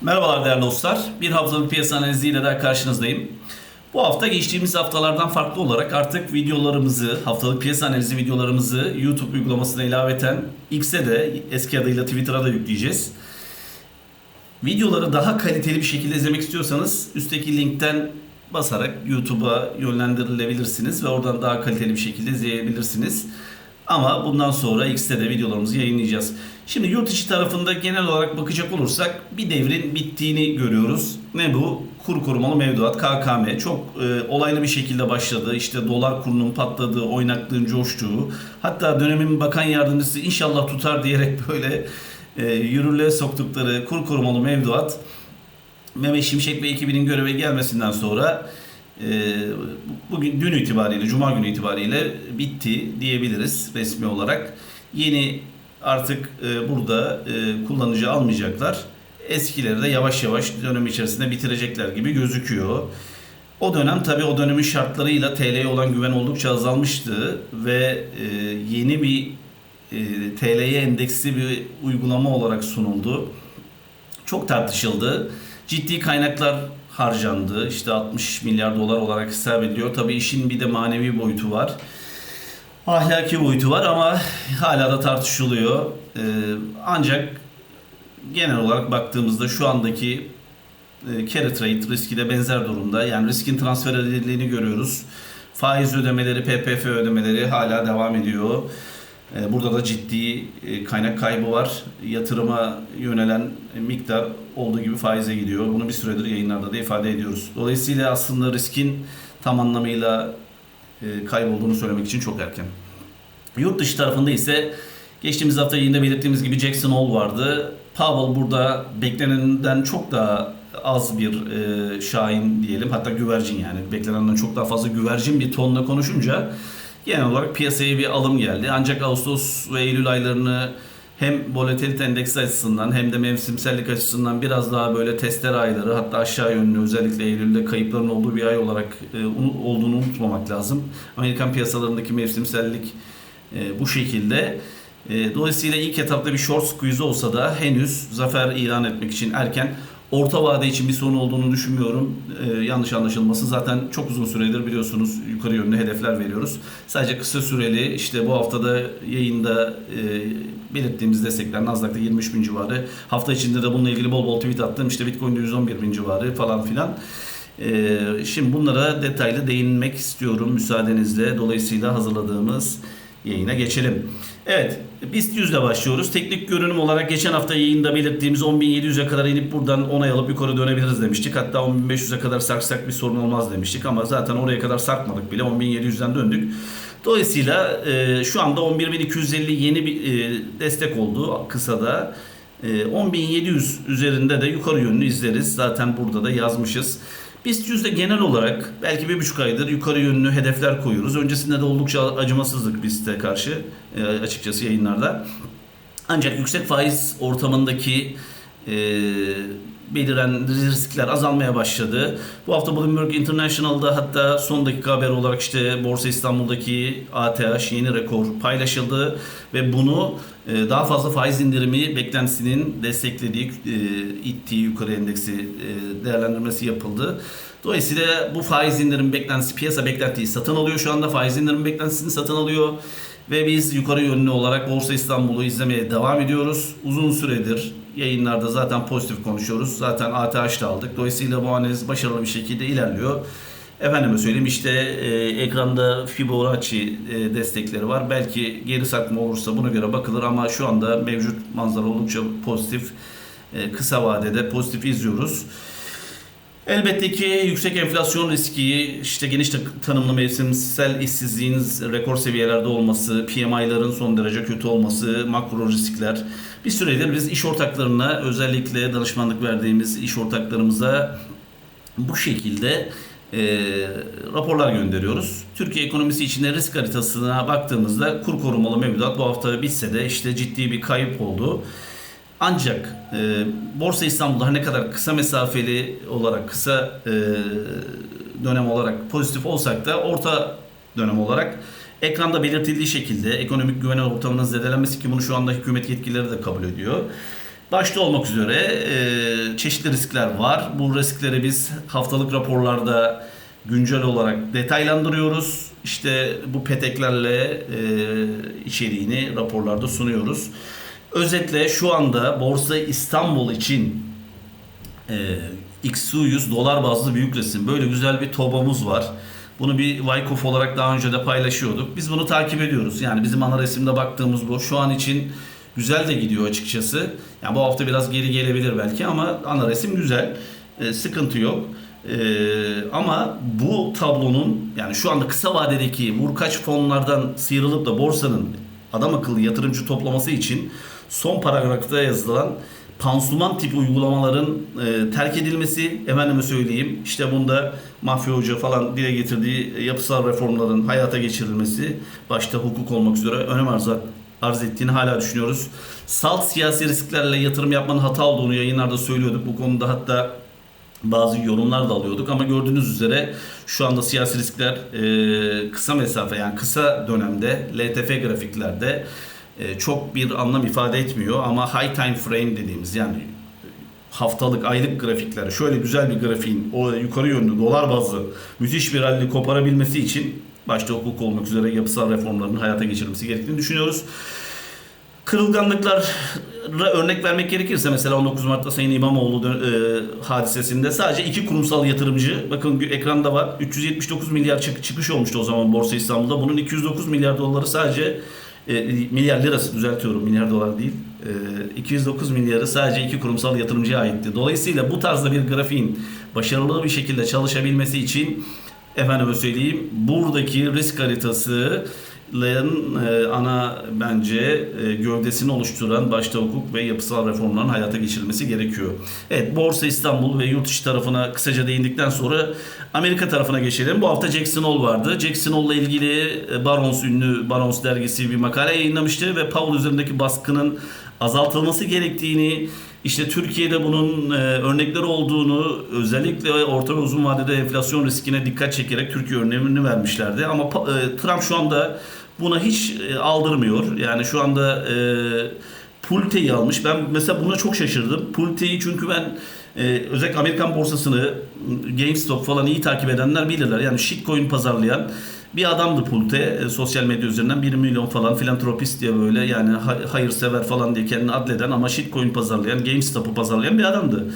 Merhabalar değerli dostlar. Bir haftalık piyasa analiziyle daha karşınızdayım. Bu hafta geçtiğimiz haftalardan farklı olarak artık videolarımızı, haftalık piyasa analizi videolarımızı YouTube uygulamasına ilaveten X'e de eski adıyla Twitter'a da yükleyeceğiz. Videoları daha kaliteli bir şekilde izlemek istiyorsanız üstteki linkten basarak YouTube'a yönlendirilebilirsiniz ve oradan daha kaliteli bir şekilde izleyebilirsiniz. Ama bundan sonra X'te de videolarımızı yayınlayacağız. Şimdi yurt içi tarafında genel olarak bakacak olursak bir devrin bittiğini görüyoruz. Ne bu? Kur korumalı mevduat KKM çok e, olaylı bir şekilde başladı. İşte dolar kurunun patladığı, oynaklığın coştuğu. Hatta dönemin bakan yardımcısı inşallah tutar diyerek böyle e, yürürlüğe soktukları kur korumalı mevduat Mehmet Şimşek ve ekibinin göreve gelmesinden sonra e, bugün dün itibariyle, Cuma günü itibariyle bitti diyebiliriz resmi olarak. Yeni artık e, burada e, kullanıcı almayacaklar. Eskileri de yavaş yavaş dönem içerisinde bitirecekler gibi gözüküyor. O dönem tabi o dönemin şartlarıyla TL'ye olan güven oldukça azalmıştı ve e, yeni bir e, TL'ye endeksli bir uygulama olarak sunuldu. Çok tartışıldı. Ciddi kaynaklar harcandı. İşte 60 milyar dolar olarak hesap ediliyor. Tabi işin bir de manevi boyutu var. Ahlaki boyutu var ama hala da tartışılıyor. Ee, ancak genel olarak baktığımızda şu andaki e, carry trade riski de benzer durumda. Yani riskin transfer edildiğini görüyoruz. Faiz ödemeleri, PPF ödemeleri hala devam ediyor. Ee, burada da ciddi e, kaynak kaybı var. Yatırıma yönelen miktar olduğu gibi faize gidiyor. Bunu bir süredir yayınlarda da ifade ediyoruz. Dolayısıyla aslında riskin tam anlamıyla kaybolduğunu söylemek için çok erken. Yurt dışı tarafında ise geçtiğimiz hafta yayında belirttiğimiz gibi Jackson Hole vardı. Powell burada beklenenden çok daha az bir e, şahin diyelim hatta güvercin yani beklenenden çok daha fazla güvercin bir tonla konuşunca genel olarak piyasaya bir alım geldi. Ancak Ağustos ve Eylül aylarını hem volatilite endeksi açısından hem de mevsimsellik açısından biraz daha böyle testler ayları hatta aşağı yönlü özellikle Eylül'de kayıpların olduğu bir ay olarak e, olduğunu unutmamak lazım. Amerikan piyasalarındaki mevsimsellik e, bu şekilde. E, dolayısıyla ilk etapta bir short squeeze olsa da henüz zafer ilan etmek için erken. Orta vade için bir sorun olduğunu düşünmüyorum. Ee, yanlış anlaşılması. Zaten çok uzun süredir biliyorsunuz yukarı yönlü hedefler veriyoruz. Sadece kısa süreli işte bu haftada yayında e, belirttiğimiz destekler Nasdaq'ta 23 bin civarı. Hafta içinde de bununla ilgili bol bol tweet attım. İşte Bitcoin'de 111 bin civarı falan filan. Ee, şimdi bunlara detaylı değinmek istiyorum müsaadenizle. Dolayısıyla hazırladığımız yayına geçelim. Evet, BIST 100 ile başlıyoruz. Teknik görünüm olarak geçen hafta yayında belirttiğimiz 10.700'e kadar inip buradan onay alıp yukarı dönebiliriz demiştik. Hatta 10.500'e kadar sarksak bir sorun olmaz demiştik ama zaten oraya kadar sarkmadık bile 10.700'den döndük. Dolayısıyla e, şu anda 11.250 yeni bir e, destek oldu kısada. E, 10.700 üzerinde de yukarı yönlü izleriz. Zaten burada da yazmışız. BIST 100'de genel olarak belki bir buçuk aydır yukarı yönlü hedefler koyuyoruz. Öncesinde de oldukça acımasızlık BIST'e karşı e, açıkçası yayınlarda. Ancak yüksek faiz ortamındaki e, beliren riskler azalmaya başladı. Bu hafta Bloomberg International'da hatta son dakika haber olarak işte Borsa İstanbul'daki ATH yeni rekor paylaşıldı ve bunu e, daha fazla faiz indirimi beklentisinin desteklediği, e, ittiği yukarı endeksi e, değerlendirmesi yapıldı. Dolayısıyla bu faiz indirim beklentisi piyasa beklentiyi satın alıyor şu anda faiz indirim beklentisini satın alıyor. Ve biz yukarı yönlü olarak Borsa İstanbul'u izlemeye devam ediyoruz. Uzun süredir yayınlarda zaten pozitif konuşuyoruz. Zaten ATH'da aldık. Dolayısıyla bu analiz başarılı bir şekilde ilerliyor. Efendime söyleyeyim işte e, ekranda Fibonacci e, destekleri var. Belki geri sarkma olursa buna göre bakılır ama şu anda mevcut manzara oldukça pozitif. E, kısa vadede pozitif izliyoruz. Elbette ki yüksek enflasyon riski, işte geniş tanımlı mevsimsel işsizliğin rekor seviyelerde olması, PMI'ların son derece kötü olması, makro riskler. Bir süredir biz iş ortaklarına özellikle danışmanlık verdiğimiz iş ortaklarımıza bu şekilde e, raporlar gönderiyoruz. Türkiye ekonomisi içinde risk haritasına baktığımızda kur korumalı mevduat bu hafta bitse de işte ciddi bir kayıp oldu. Ancak e, Borsa İstanbul'da ne kadar kısa mesafeli olarak, kısa e, dönem olarak pozitif olsak da orta dönem olarak ekranda belirtildiği şekilde ekonomik güven ortamının zedelenmesi ki bunu şu anda hükümet yetkilileri de kabul ediyor. Başta olmak üzere e, çeşitli riskler var. Bu riskleri biz haftalık raporlarda güncel olarak detaylandırıyoruz. İşte bu peteklerle e, içeriğini raporlarda sunuyoruz. Özetle şu anda Borsa İstanbul için e, XU100 dolar bazlı büyük resim. Böyle güzel bir tobamız var. Bunu bir Wyckoff olarak daha önce de paylaşıyorduk. Biz bunu takip ediyoruz. Yani bizim ana resimde baktığımız bu. Şu an için güzel de gidiyor açıkçası. Yani bu hafta biraz geri gelebilir belki ama ana resim güzel. E, sıkıntı yok. E, ama bu tablonun yani şu anda kısa vadedeki vurkaç fonlardan sıyrılıp da borsanın adam akıllı yatırımcı toplaması için son paragrafta yazılan pansuman tipi uygulamaların e, terk edilmesi, efendime söyleyeyim işte bunda mafya hoca falan dile getirdiği yapısal reformların hayata geçirilmesi başta hukuk olmak üzere önem arz, arz ettiğini hala düşünüyoruz. Salt siyasi risklerle yatırım yapmanın hata olduğunu yayınlarda söylüyorduk. Bu konuda hatta bazı yorumlar da alıyorduk ama gördüğünüz üzere şu anda siyasi riskler e, kısa mesafe yani kısa dönemde LTF grafiklerde e, çok bir anlam ifade etmiyor ama high time frame dediğimiz yani haftalık, aylık grafikler şöyle güzel bir grafiğin o yukarı yönlü dolar bazlı müthiş bir halde koparabilmesi için başta hukuk olmak üzere yapısal reformların hayata geçirilmesi gerektiğini düşünüyoruz. Kırılganlıklara örnek vermek gerekirse mesela 19 Mart'ta Sayın İmamoğlu e, hadisesinde sadece iki kurumsal yatırımcı bakın ekranda var 379 milyar çık- çıkış olmuştu o zaman Borsa İstanbul'da. Bunun 209 milyar doları sadece e, milyar lirası düzeltiyorum milyar dolar değil. E, 209 milyarı sadece iki kurumsal yatırımcıya aitti. Dolayısıyla bu tarzda bir grafiğin başarılı bir şekilde çalışabilmesi için efendime söyleyeyim buradaki risk haritası ana bence e, gövdesini oluşturan başta hukuk ve yapısal reformların hayata geçirilmesi gerekiyor. Evet Borsa İstanbul ve yurt dışı tarafına kısaca değindikten sonra Amerika tarafına geçelim. Bu hafta Jackson Hole vardı. Jackson Hole'la ilgili e, Barons ünlü Barons dergisi bir makale yayınlamıştı ve Powell üzerindeki baskının azaltılması gerektiğini işte Türkiye'de bunun e, örnekleri olduğunu özellikle orta ve uzun vadede enflasyon riskine dikkat çekerek Türkiye örneğini vermişlerdi. Ama e, Trump şu anda buna hiç e, aldırmıyor. Yani şu anda e, Pulte'yi almış. Ben mesela buna çok şaşırdım. Pulte'yi çünkü ben e, özellikle Amerikan borsasını GameStop falan iyi takip edenler bilirler. Yani shitcoin pazarlayan bir adamdı Pulte e, sosyal medya üzerinden 1 milyon falan filantropist diye böyle yani hayırsever falan diye kendini adleden ama shitcoin pazarlayan GameStop'u pazarlayan bir adamdı.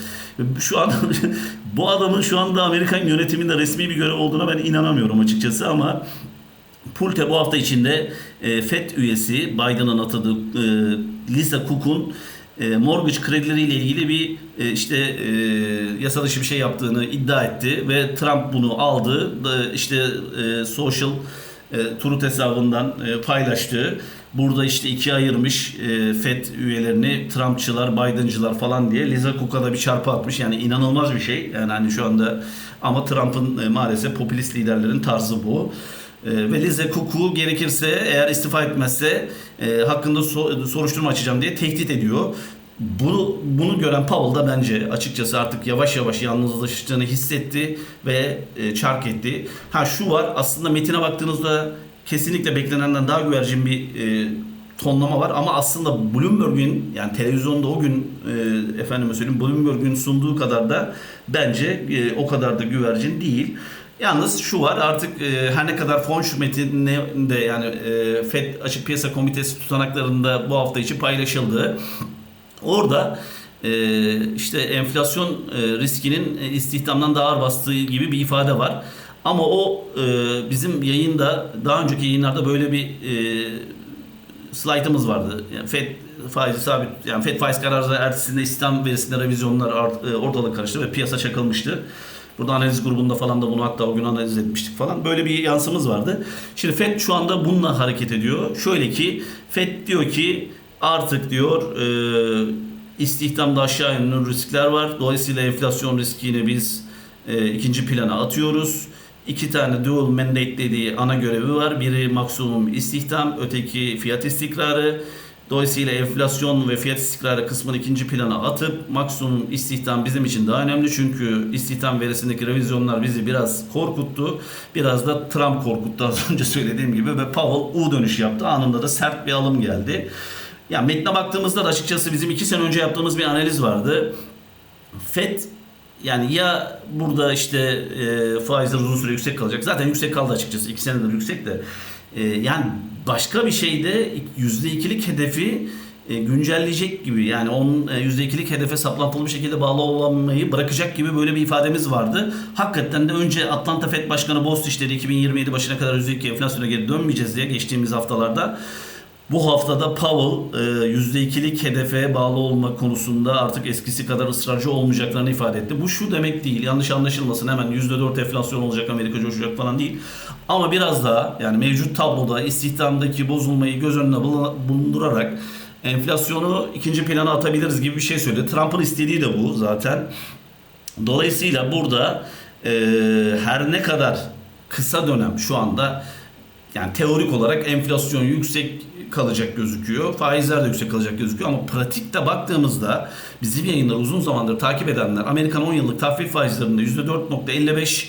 Şu an bu adamın şu anda Amerikan yönetiminde resmi bir görev olduğuna ben inanamıyorum açıkçası ama Pulte bu hafta içinde e, FED üyesi Biden'ın atadığı e, Lisa Cook'un e, mortgage kredileriyle ilgili bir e, işte e, yasa dışı bir şey yaptığını iddia etti ve Trump bunu aldı. E, işte e, social e, Truth hesabından e, paylaştı. Burada işte ikiye ayırmış e, FED üyelerini Trumpçılar, Biden'cılar falan diye Liza Cook'a bir çarpı atmış. Yani inanılmaz bir şey. Yani hani şu anda ama Trump'ın e, maalesef popülist liderlerin tarzı bu. E, ve Lize Cook'u gerekirse eğer istifa etmezse e, hakkında so- soruşturma açacağım diye tehdit ediyor. Bunu, bunu gören Powell da bence açıkçası artık yavaş yavaş yalnızlaştığını hissetti ve e, çark etti. Ha şu var aslında metine baktığınızda kesinlikle beklenenden daha güvercin bir e, tonlama var ama aslında Bloomberg'ün yani televizyonda o gün e, efendime söyleyeyim Bloomberg'ün sunduğu kadar da bence e, o kadar da güvercin değil. Yalnız şu var artık e, her ne kadar fonç metninde yani e, FED Açık Piyasa Komitesi tutanaklarında bu hafta içi paylaşıldı. Orada e, işte enflasyon e, riskinin e, istihdamdan daha ağır bastığı gibi bir ifade var. Ama o e, bizim yayında daha önceki yayınlarda böyle bir e, slaytımız vardı. Yani FED faizi sabit yani FED faiz kararı ertesinde istihdam verisinde revizyonlar art, e, ortalık karıştı ve piyasa çakılmıştı. Burada analiz grubunda falan da bunu hatta o gün analiz etmiştik falan. Böyle bir yansımız vardı. Şimdi FED şu anda bununla hareket ediyor. Şöyle ki FED diyor ki artık diyor e, istihdamda aşağı yönlü riskler var. Dolayısıyla enflasyon riskini biz e, ikinci plana atıyoruz. İki tane dual mandate dediği ana görevi var. Biri maksimum istihdam, öteki fiyat istikrarı. Dolayısıyla enflasyon ve fiyat istikrarı kısmını ikinci plana atıp maksimum istihdam bizim için daha önemli. Çünkü istihdam verisindeki revizyonlar bizi biraz korkuttu. Biraz da Trump korkuttu az önce söylediğim gibi ve Powell U dönüş yaptı. Anında da sert bir alım geldi. Ya metne baktığımızda da açıkçası bizim iki sene önce yaptığımız bir analiz vardı. FED yani ya burada işte e, faizler uzun süre yüksek kalacak. Zaten yüksek kaldı açıkçası. iki senedir yüksek de. E, yani başka bir şeyde %2'lik hedefi e, güncelleyecek gibi yani onun e, %2'lik hedefe saplantılı bir şekilde bağlı olmayı bırakacak gibi böyle bir ifademiz vardı. Hakikaten de önce Atlanta Fed Başkanı Bostic dedi 2027 başına kadar %2 enflasyona geri dönmeyeceğiz diye geçtiğimiz haftalarda. Bu haftada Powell e, %2'lik hedefe bağlı olma konusunda artık eskisi kadar ısrarcı olmayacaklarını ifade etti. Bu şu demek değil, yanlış anlaşılmasın hemen %4 enflasyon olacak, Amerika coşacak falan değil. Ama biraz daha yani mevcut tabloda istihdamdaki bozulmayı göz önüne bulundurarak enflasyonu ikinci plana atabiliriz gibi bir şey söyledi. Trump'ın istediği de bu zaten. Dolayısıyla burada e, her ne kadar kısa dönem şu anda yani teorik olarak enflasyon yüksek kalacak gözüküyor. Faizler de yüksek kalacak gözüküyor ama pratikte baktığımızda bizim yayınları uzun zamandır takip edenler Amerikan 10 yıllık tahvil faizlerinde %4.55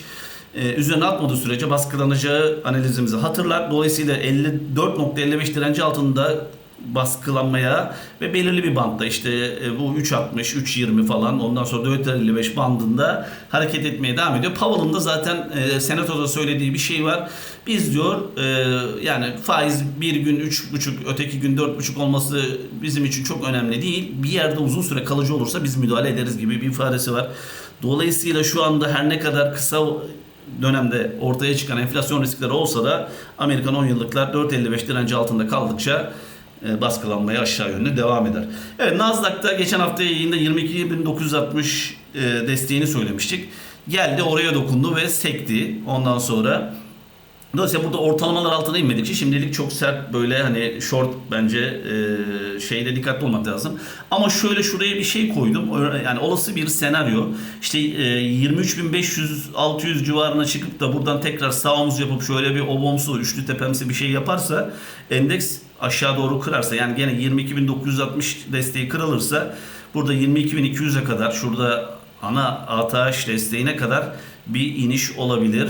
e, üzerine atmadığı sürece baskılanacağı analizimizi hatırlar. Dolayısıyla 54.55 direnci altında baskılanmaya ve belirli bir bantta işte e, bu 3.60, 3.20 falan ondan sonra 4.55 bandında hareket etmeye devam ediyor. Powell'ın da zaten e, senatoda söylediği bir şey var. Biz diyor e, yani faiz bir gün 3.5 öteki gün 4.5 olması bizim için çok önemli değil. Bir yerde uzun süre kalıcı olursa biz müdahale ederiz gibi bir ifadesi var. Dolayısıyla şu anda her ne kadar kısa dönemde ortaya çıkan enflasyon riskleri olsa da Amerikan 10 yıllıklar 4.55 direnci altında kaldıkça e, baskılanmaya aşağı yönlü devam eder. Evet Nasdaq'ta geçen hafta yayında 22.960 e, desteğini söylemiştik. Geldi oraya dokundu ve sekti. Ondan sonra Dolayısıyla burada ortalamalar altına inmedikçe şimdilik çok sert böyle hani short bence e, şeyde dikkatli olmak lazım. Ama şöyle şuraya bir şey koydum. Yani olası bir senaryo işte e, 23.500-600 civarına çıkıp da buradan tekrar sağ omuz yapıp şöyle bir obomsu, üçlü tepemsi bir şey yaparsa endeks aşağı doğru kırarsa yani gene 22.960 desteği kırılırsa burada 22.200'e kadar şurada ana ATH desteğine kadar bir iniş olabilir.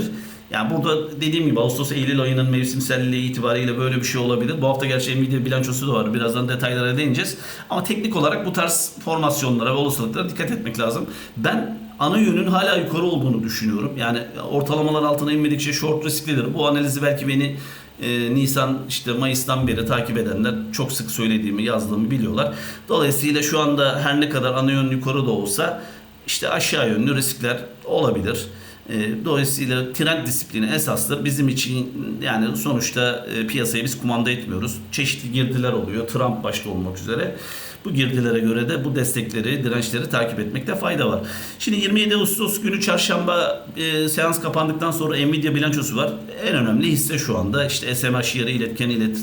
Yani burada dediğim gibi Ağustos Eylül ayının mevsimselliği itibariyle böyle bir şey olabilir. Bu hafta gerçi Nvidia bilançosu da var. Birazdan detaylara değineceğiz. Ama teknik olarak bu tarz formasyonlara ve olasılıklara dikkat etmek lazım. Ben ana yönün hala yukarı olduğunu düşünüyorum. Yani ortalamalar altına inmedikçe short risklidir. Bu analizi belki beni e, Nisan işte Mayıs'tan beri takip edenler çok sık söylediğimi yazdığımı biliyorlar. Dolayısıyla şu anda her ne kadar ana yön yukarı da olsa işte aşağı yönlü riskler olabilir. E, dolayısıyla trend disiplini esastır. Bizim için yani sonuçta e, piyasayı biz kumanda etmiyoruz. Çeşitli girdiler oluyor. Trump başta olmak üzere. Bu girdilere göre de bu destekleri, dirençleri takip etmekte fayda var. Şimdi 27 Ağustos günü çarşamba e, seans kapandıktan sonra Nvidia bilançosu var. En önemli hisse şu anda işte SMH yarı iletken ilet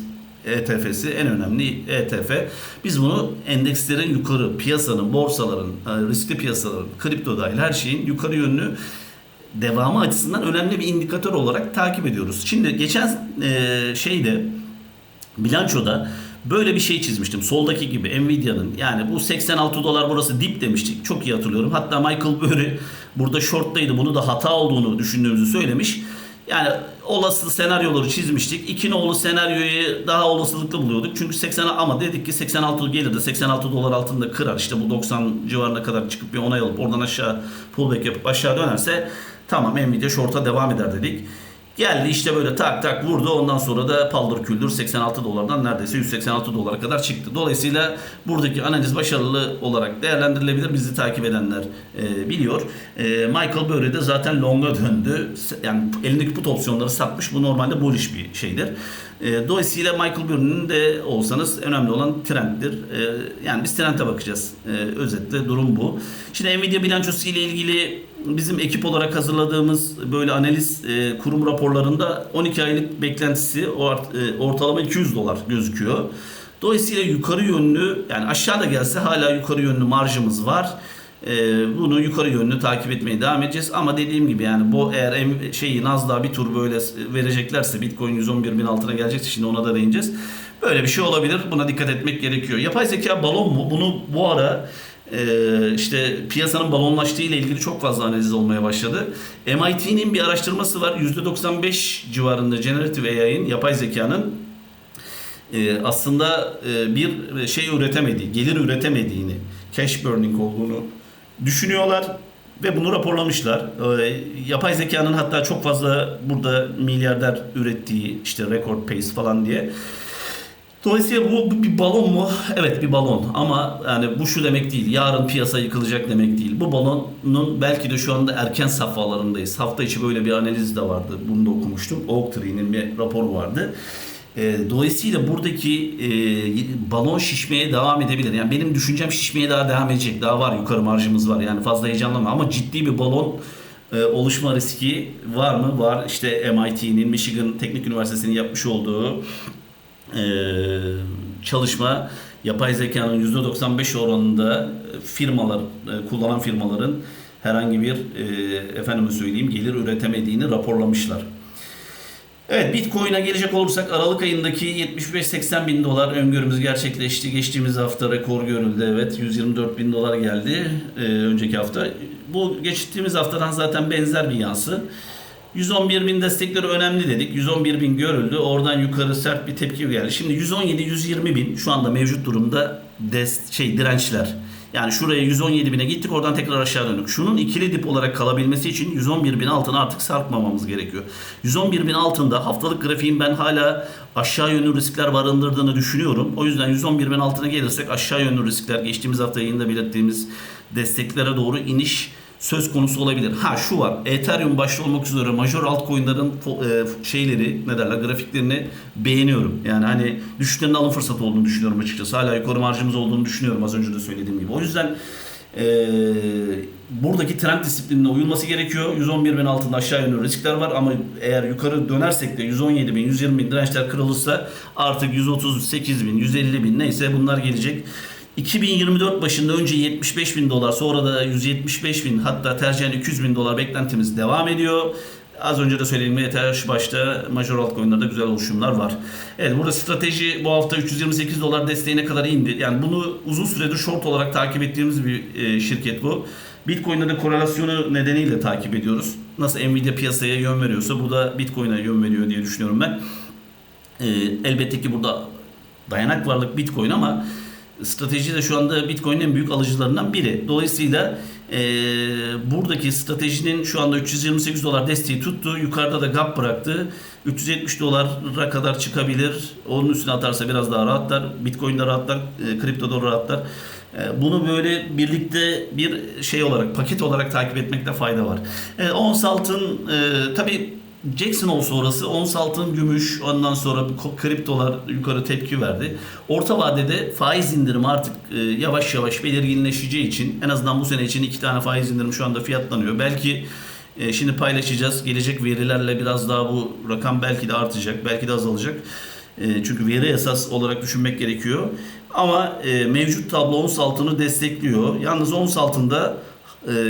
ETF'si en önemli ETF. Biz bunu endekslerin yukarı, piyasanın, borsaların, riskli piyasaların, kripto dahil her şeyin yukarı yönlü devamı açısından önemli bir indikatör olarak takip ediyoruz. Şimdi geçen e, şeyde bilançoda böyle bir şey çizmiştim. Soldaki gibi Nvidia'nın yani bu 86 dolar burası dip demiştik. Çok iyi hatırlıyorum. Hatta Michael Burry burada shorttaydı. Bunu da hata olduğunu düşündüğümüzü söylemiş. Yani olası senaryoları çizmiştik. İki nolu senaryoyu daha olasılıklı buluyorduk. Çünkü 80 ama dedik ki 86 gelir de 86 dolar altında kırar. İşte bu 90 civarına kadar çıkıp bir onay alıp oradan aşağı pullback yapıp aşağı dönerse Tamam Nvidia short'a devam eder dedik. Geldi işte böyle tak tak vurdu. Ondan sonra da paldır küldür 86 dolardan neredeyse 186 dolara kadar çıktı. Dolayısıyla buradaki analiz başarılı olarak değerlendirilebilir. Bizi takip edenler e, biliyor. E, Michael böyle de zaten long'a döndü. Yani elindeki put opsiyonları satmış. Bu normalde bullish bir şeydir. E, dolayısıyla Michael Burry'nin de olsanız önemli olan trenddir. E, yani biz trend'e bakacağız. E, özetle durum bu. Şimdi Nvidia bilançosu ile ilgili bizim ekip olarak hazırladığımız böyle analiz e, kurum raporlarında 12 aylık beklentisi ort, e, ortalama 200 dolar gözüküyor. Dolayısıyla yukarı yönlü yani aşağıda gelse hala yukarı yönlü marjımız var. E, bunu yukarı yönlü takip etmeye devam edeceğiz. Ama dediğim gibi yani bu eğer şeyi Nasdaq bir tur böyle vereceklerse Bitcoin 111 bin altına gelecekse şimdi ona da değineceğiz. Böyle bir şey olabilir. Buna dikkat etmek gerekiyor. Yapay zeka balon mu? Bunu bu ara e, işte piyasanın balonlaştığı ile ilgili çok fazla analiz olmaya başladı. MIT'nin bir araştırması var. %95 civarında generative AI'nin, yapay zekanın e, aslında e, bir şey üretemediği, gelir üretemediğini, cash burning olduğunu düşünüyorlar ve bunu raporlamışlar. E, yapay zekanın hatta çok fazla burada milyarder ürettiği işte record pace falan diye. Dolayısıyla bu bir balon mu? Evet bir balon ama yani bu şu demek değil. Yarın piyasa yıkılacak demek değil. Bu balonun belki de şu anda erken safhalarındayız. Hafta içi böyle bir analiz de vardı. Bunu da okumuştum. Oak Tree'nin bir raporu vardı. E, dolayısıyla buradaki e, balon şişmeye devam edebilir. Yani benim düşüncem şişmeye daha devam edecek. Daha var yukarı marjımız var. Yani fazla heyecanlanma ama ciddi bir balon e, oluşma riski var mı? Var. İşte MIT'nin, Michigan Teknik Üniversitesi'nin yapmış olduğu e, çalışma yapay zekanın %95 oranında firmalar, e, kullanan firmaların herhangi bir e, efendime söyleyeyim gelir üretemediğini raporlamışlar. Evet Bitcoin'e gelecek olursak Aralık ayındaki 75-80 bin dolar öngörümüz gerçekleşti. Geçtiğimiz hafta rekor görüldü. Evet 124 bin dolar geldi e, önceki hafta. Bu geçtiğimiz haftadan zaten benzer bir yansı. 111 bin destekleri önemli dedik. 111 bin görüldü. Oradan yukarı sert bir tepki geldi. Şimdi 117-120 bin şu anda mevcut durumda dest şey dirençler. Yani şuraya 117 bine gittik oradan tekrar aşağı döndük. Şunun ikili dip olarak kalabilmesi için 111 bin altına artık sarkmamamız gerekiyor. 111 bin altında haftalık grafiğin ben hala aşağı yönlü riskler barındırdığını düşünüyorum. O yüzden 111 bin altına gelirsek aşağı yönlü riskler geçtiğimiz hafta yayında belirttiğimiz desteklere doğru iniş söz konusu olabilir. Ha şu var. Ethereum başta olmak üzere major altcoin'lerin e, şeyleri ne derler grafiklerini beğeniyorum. Yani hani düşüşlerinde alım fırsatı olduğunu düşünüyorum açıkçası. Hala yukarı marjımız olduğunu düşünüyorum az önce de söylediğim gibi. O yüzden e, buradaki trend disiplinine uyulması gerekiyor. 111 bin altında aşağı yönlü riskler var ama eğer yukarı dönersek de 117 bin, 120 bin dirençler kırılırsa artık 138 bin, 150 bin neyse bunlar gelecek. 2024 başında önce 75 bin dolar sonra da 175 bin hatta tercihen 200 bin dolar beklentimiz devam ediyor. Az önce de söylediğim gibi ETH başta major altcoin'larda güzel oluşumlar var. Evet burada strateji bu hafta 328 dolar desteğine kadar indi. Yani bunu uzun süredir short olarak takip ettiğimiz bir e, şirket bu. Bitcoin'de de korelasyonu nedeniyle takip ediyoruz. Nasıl Nvidia piyasaya yön veriyorsa bu da Bitcoin'e yön veriyor diye düşünüyorum ben. E, elbette ki burada dayanak varlık Bitcoin ama strateji de şu anda Bitcoin'in en büyük alıcılarından biri. Dolayısıyla e, buradaki stratejinin şu anda 328 dolar desteği tuttu. Yukarıda da gap bıraktı. 370 dolara kadar çıkabilir. Onun üstüne atarsa biraz daha rahatlar. Bitcoin'de rahatlar, e, kriptoda rahatlar. E, bunu böyle birlikte bir şey olarak, paket olarak takip etmekte fayda var. E, ons altın e, tabii Jackson olsa orası ons altın gümüş ondan sonra kriptolar yukarı tepki verdi. Orta vadede faiz indirimi artık e, yavaş yavaş belirginleşeceği için en azından bu sene için iki tane faiz indirimi şu anda fiyatlanıyor. Belki e, şimdi paylaşacağız. Gelecek verilerle biraz daha bu rakam belki de artacak, belki de azalacak. E, çünkü veri esas olarak düşünmek gerekiyor. Ama mevcut tablo ons altını destekliyor. Yalnız ons altında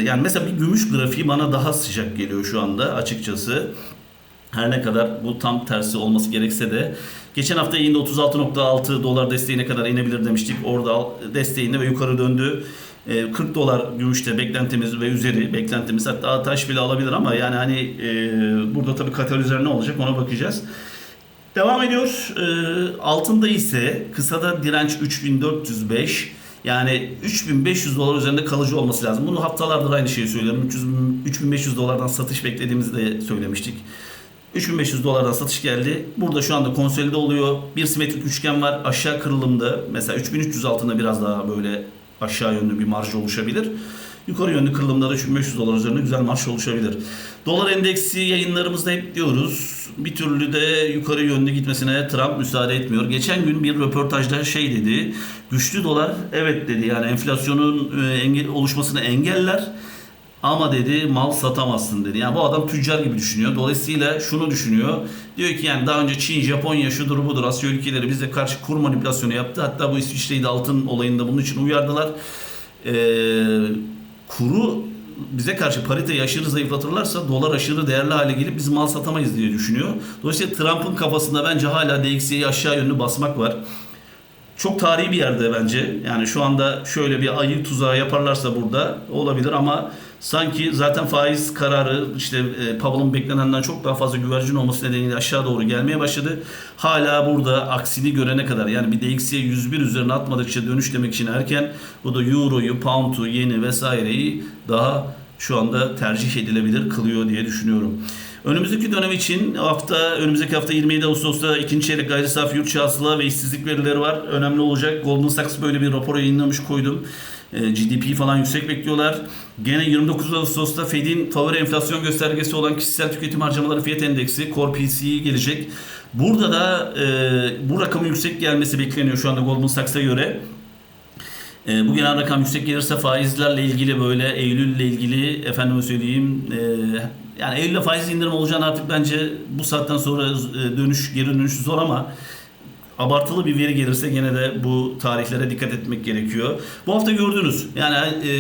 yani mesela bir gümüş grafiği bana daha sıcak geliyor şu anda açıkçası. Her ne kadar bu tam tersi olması gerekse de geçen hafta yine 36.6 dolar desteğine kadar inebilir demiştik. Orada desteğinde ve yukarı döndü. 40 ee, dolar gümüşte beklentimiz ve üzeri beklentimiz hatta taş bile alabilir ama yani hani e, burada tabii katalizör ne olacak ona bakacağız. Devam ediyor. E, altında ise kısada direnç 3405 yani 3500 dolar üzerinde kalıcı olması lazım. Bunu haftalardır aynı şeyi söylüyorum. 300, 3500 dolardan satış beklediğimizi de söylemiştik. 3500 dolardan satış geldi. Burada şu anda konsolide oluyor. Bir simetrik üçgen var. Aşağı kırılımda mesela 3300 altında biraz daha böyle aşağı yönlü bir marj oluşabilir. Yukarı yönlü kırılımda da 3500 dolar üzerinde güzel marş oluşabilir. Dolar endeksi yayınlarımızda hep diyoruz. Bir türlü de yukarı yönlü gitmesine Trump müsaade etmiyor. Geçen gün bir röportajda şey dedi. Güçlü dolar evet dedi yani enflasyonun e, engel, oluşmasını engeller ama dedi mal satamazsın dedi. Yani bu adam tüccar gibi düşünüyor. Dolayısıyla şunu düşünüyor. Diyor ki yani daha önce Çin, Japonya şudur budur Asya ülkeleri bize karşı kur manipülasyonu yaptı. Hatta bu İsviçre'yi de altın olayında bunun için uyardılar. Ee, kuru bize karşı pariteyi aşırı zayıflatırlarsa dolar aşırı değerli hale gelip biz mal satamayız diye düşünüyor. Dolayısıyla Trump'ın kafasında bence hala DXY'yi aşağı yönlü basmak var. Çok tarihi bir yerde bence. Yani şu anda şöyle bir ayı tuzağı yaparlarsa burada olabilir ama Sanki zaten faiz kararı işte e, Powell'ın beklenenden çok daha fazla güvercin olması nedeniyle aşağı doğru gelmeye başladı. Hala burada aksini görene kadar yani bir DXY 101 üzerine atmadıkça dönüş demek için erken. Bu da Euro'yu, Pound'u, Yeni vesaireyi daha şu anda tercih edilebilir kılıyor diye düşünüyorum. Önümüzdeki dönem için hafta önümüzdeki hafta 27 Ağustos'ta ikinci çeyrek gayri safi yurt hasıla ve işsizlik verileri var. Önemli olacak. Goldman Sachs böyle bir rapor yayınlamış koydum. E, GDP falan yüksek bekliyorlar. Gene 29 Ağustos'ta Fed'in favori enflasyon göstergesi olan kişisel tüketim harcamaları fiyat endeksi Core PCE gelecek. Burada da e, bu rakamın yüksek gelmesi bekleniyor şu anda Goldman Sachs'a göre. E, bu genel rakam yüksek gelirse faizlerle ilgili böyle Eylül'le ilgili efendime söyleyeyim e, yani Eylül'de faiz indirim olacağını artık bence bu saatten sonra e, dönüş geri dönüş zor ama abartılı bir veri gelirse gene de bu tarihlere dikkat etmek gerekiyor. Bu hafta gördünüz. Yani e,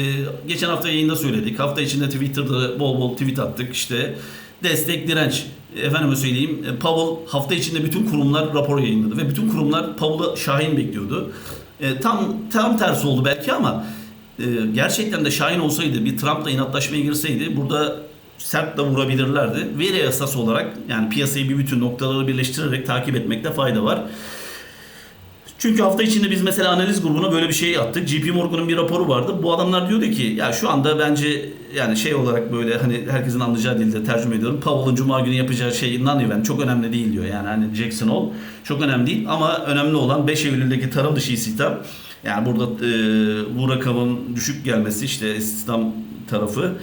geçen hafta yayında söyledik. Hafta içinde Twitter'da bol bol tweet attık. İşte destek direnç. Efendime söyleyeyim e, Powell hafta içinde bütün kurumlar rapor yayınladı ve bütün kurumlar Powell'ı Şahin bekliyordu. E, tam tam tersi oldu belki ama e, gerçekten de Şahin olsaydı bir Trump'la inatlaşmaya girseydi burada sert de vurabilirlerdi. Veri esas olarak yani piyasayı bir bütün noktaları birleştirerek takip etmekte fayda var. Çünkü hafta içinde biz mesela analiz grubuna böyle bir şey yaptık. JP Morgan'ın bir raporu vardı. Bu adamlar diyordu ki ya şu anda bence yani şey olarak böyle hani herkesin anlayacağı dilde tercüme ediyorum. Powell'ın cuma günü yapacağı şey non-event çok önemli değil diyor. Yani hani Jackson Hole çok önemli değil ama önemli olan 5 Eylül'deki tarım dışı istihdam. Yani burada e, bu rakamın düşük gelmesi işte istihdam tarafı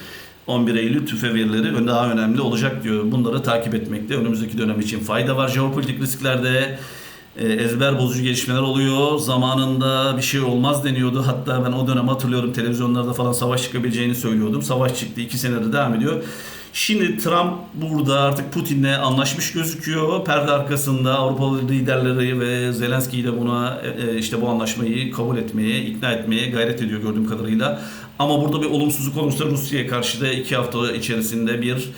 11 Eylül tüfe verileri daha önemli olacak diyor. Bunları takip etmekte önümüzdeki dönem için fayda var. Jeopolitik risklerde ezber bozucu gelişmeler oluyor. Zamanında bir şey olmaz deniyordu. Hatta ben o dönem hatırlıyorum televizyonlarda falan savaş çıkabileceğini söylüyordum. Savaş çıktı. iki senedir devam ediyor. Şimdi Trump burada artık Putin'le anlaşmış gözüküyor. Perde arkasında Avrupalı liderleri ve Zelenski'yi de buna e, e, işte bu anlaşmayı kabul etmeye, ikna etmeye gayret ediyor gördüğüm kadarıyla. Ama burada bir olumsuzluk olursa Rusya'ya karşı da iki hafta içerisinde bir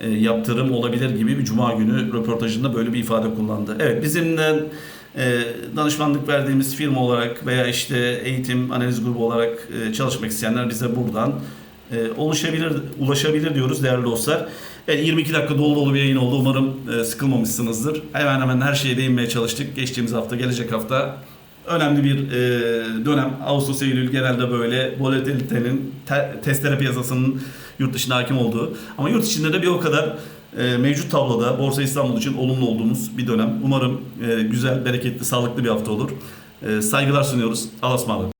e, yaptırım olabilir gibi bir cuma günü röportajında böyle bir ifade kullandı. Evet bizimle e, danışmanlık verdiğimiz firma olarak veya işte eğitim analiz grubu olarak e, çalışmak isteyenler bize buradan e, ulaşabilir diyoruz değerli dostlar. Evet, 22 dakika dolu dolu bir yayın oldu. Umarım sıkılmamışsınızdır. Hemen hemen her şeye değinmeye çalıştık. Geçtiğimiz hafta, gelecek hafta önemli bir dönem. Ağustos, Eylül genelde böyle volatilitenin, te, testere piyasasının yurt dışına hakim olduğu. Ama yurt içinde de bir o kadar e, mevcut tabloda Borsa İstanbul için olumlu olduğumuz bir dönem. Umarım e, güzel, bereketli, sağlıklı bir hafta olur. E, saygılar sunuyoruz. Allah'a ısmarladık.